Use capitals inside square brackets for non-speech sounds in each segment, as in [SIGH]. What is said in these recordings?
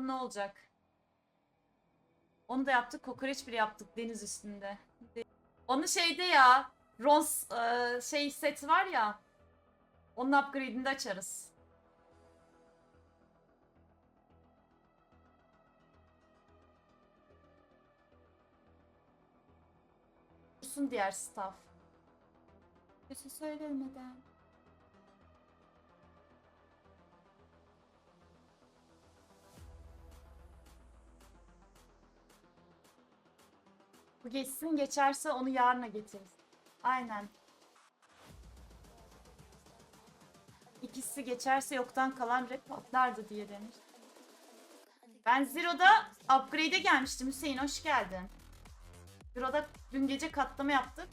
Bakalım ne olacak. Onu da yaptık. Kokoreç bile yaptık deniz üstünde. Onu şeyde ya. Rons e, şey set var ya. Onun upgrade'ini de açarız. Dursun diğer staff. Kötü söylemeden. Bu geçsin geçerse onu yarına getiririz. Aynen. İkisi geçerse yoktan kalan rap patlardı diye denir. Ben Zero'da upgrade'e gelmiştim Hüseyin hoş geldin. Zero'da dün gece katlama yaptık.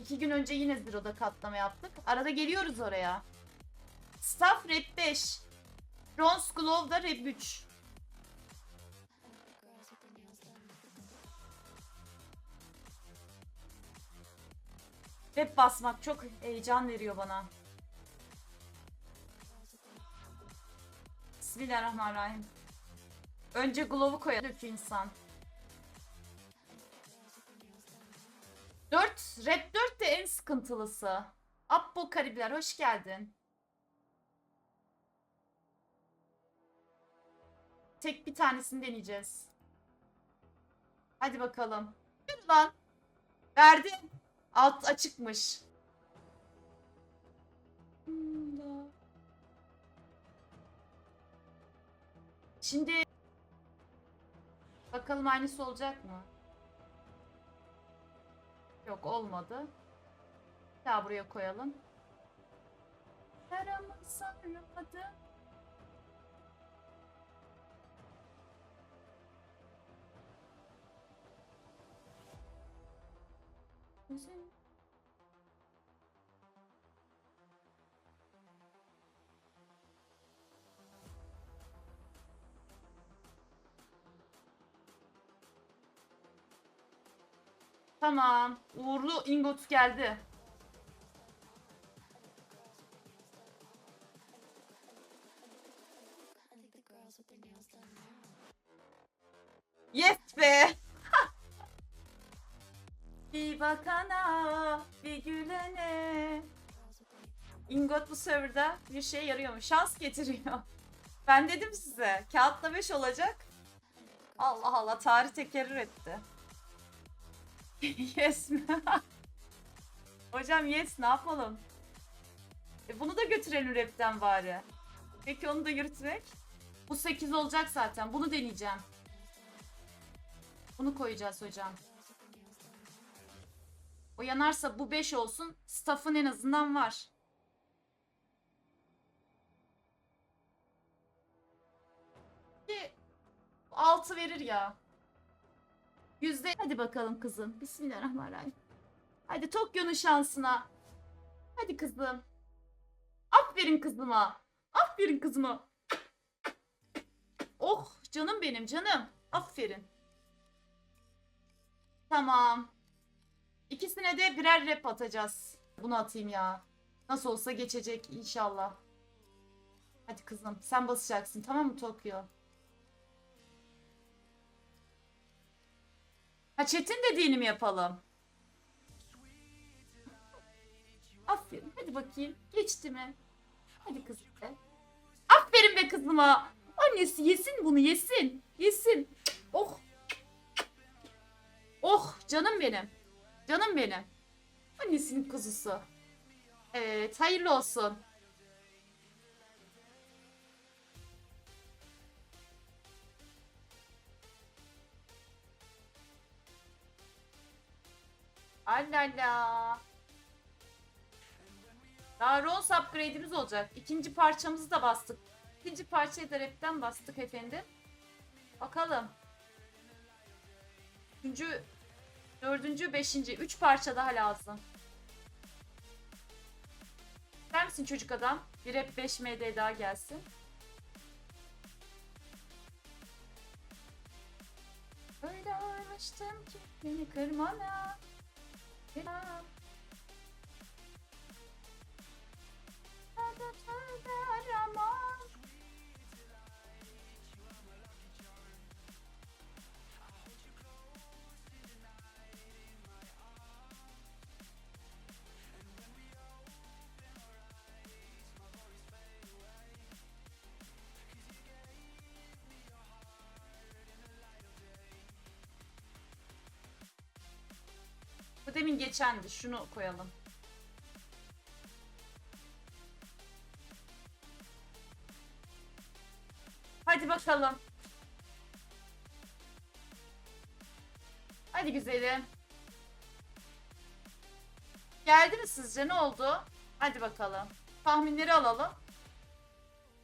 İki gün önce yine Zero'da katlama yaptık. Arada geliyoruz oraya. Staff rap 5. Bronze Glove'da rap 3. Rap basmak çok heyecan veriyor bana. Bismillahirrahmanirrahim. Önce glove'u koyalım insan. 4. Rap 4 de en sıkıntılısı. Abbo Karibler hoş geldin. Tek bir tanesini deneyeceğiz. Hadi bakalım. Yürü lan. Verdim. Alt açıkmış. Şimdi bakalım aynısı olacak mı? Yok olmadı. Daha buraya koyalım. Yaramı sarmadı. Güzel. Tamam. Uğurlu ingot geldi. Yes be. [LAUGHS] bir bakana, bir gülene. Ingot bu serverda bir şey yarıyor mu? Şans getiriyor. Ben dedim size. Kağıtla 5 olacak. Allah Allah tarih tekerrür etti. [LAUGHS] yes mi? Hocam yes ne yapalım? E bunu da götürelim rapten bari. Peki onu da yürütmek. Bu 8 olacak zaten. Bunu deneyeceğim. Bunu koyacağız hocam. O yanarsa bu 5 olsun. Staff'ın en azından var. Bir 6 verir ya. Yüzde hadi bakalım kızım. Bismillahirrahmanirrahim. Hadi Tokyo'nun şansına. Hadi kızım. Aferin kızıma. Aferin kızıma. Oh canım benim canım. Aferin. Tamam. İkisine de birer rap atacağız. Bunu atayım ya. Nasıl olsa geçecek inşallah. Hadi kızım sen basacaksın tamam mı Tokyo? Ha Çetin dediğini mi yapalım? Aferin. Hadi bakayım. Geçti mi? Hadi kızım be. Aferin be kızıma. Annesi yesin bunu yesin. Yesin. Oh. Oh canım benim. Canım benim. Annesinin kuzusu. Evet hayırlı olsun. Allala. Daha Rose upgrade'imiz olacak. İkinci parçamızı da bastık. İkinci parçayı da rapten bastık efendim. Bakalım. Üçüncü, dördüncü, beşinci. Üç parça daha lazım. İster misin çocuk adam? Bir rap 5 MD daha gelsin. Öyle uğraştım ki beni kırmana. Kırmana. Geçendi. Şunu koyalım. Hadi bakalım. Hadi güzelim. Geldi mi sizce? Ne oldu? Hadi bakalım. Tahminleri alalım.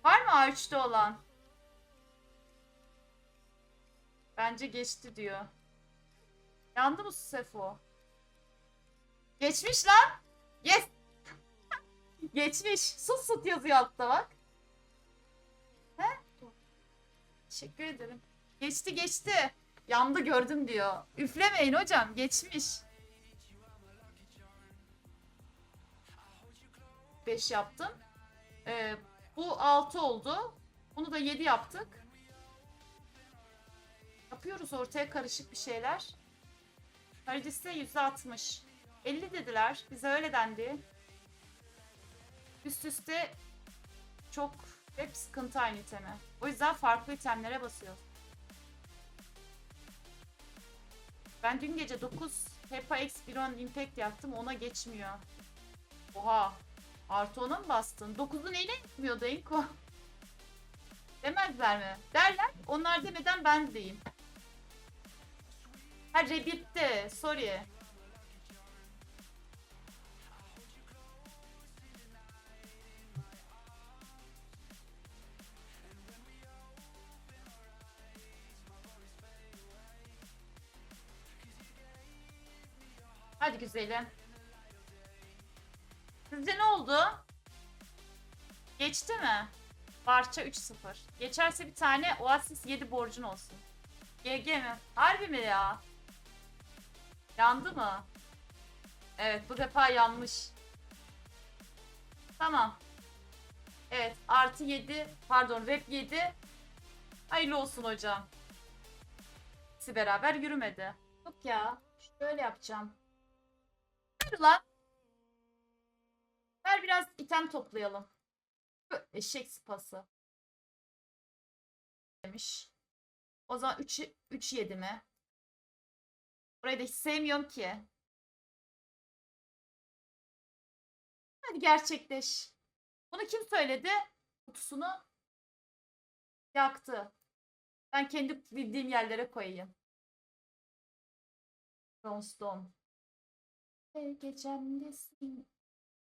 Var mı A3'te olan? Bence geçti diyor. Yandı mı Sefo? Geçmiş lan. Yes. [LAUGHS] Geçmiş. Sus sut yazıyor altta bak. He? Teşekkür ederim. Geçti geçti. Yandı gördüm diyor. Üflemeyin hocam. Geçmiş. 5 yaptım. Ee, bu 6 oldu. Bunu da 7 yaptık. Yapıyoruz ortaya karışık bir şeyler. Paradis'te %60. 50 dediler. Bize öyle dendi. Üst üste çok hep sıkıntı aynı iteme. O yüzden farklı itemlere basıyor. Ben dün gece 9 Hepa X Biron Impact yaptım. Ona geçmiyor. Oha. Artı ona mı bastın? 9'u neyle gitmiyordu Enko? Demezler mi? Derler. Onlar demeden ben deyim. Ha Rebirth'te. Sorry. Hadi güzelim. Sizce ne oldu? Geçti mi? Barça 3-0. Geçerse bir tane Oasis 7 borcun olsun. GG mi? Harbi mi ya? Yandı mı? Evet bu defa yanmış. Tamam. Evet artı 7 pardon rep 7. Hayırlı olsun hocam. İkisi beraber yürümedi. Yok ya. Şöyle yapacağım. Hadi lan. Ver biraz item toplayalım. Eşek sıpası. Demiş. O zaman 3 3 7 mi? Burayı da hiç sevmiyorum ki. Hadi gerçekleş. Bunu kim söyledi? Kutusunu yaktı. Ben kendi bildiğim yerlere koyayım. Bronstone. Gecemdesin.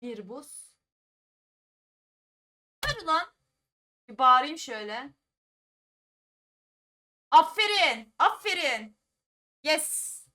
Bir buz. Hadi lan. Bir bağırayım şöyle. Aferin. Aferin. Yes.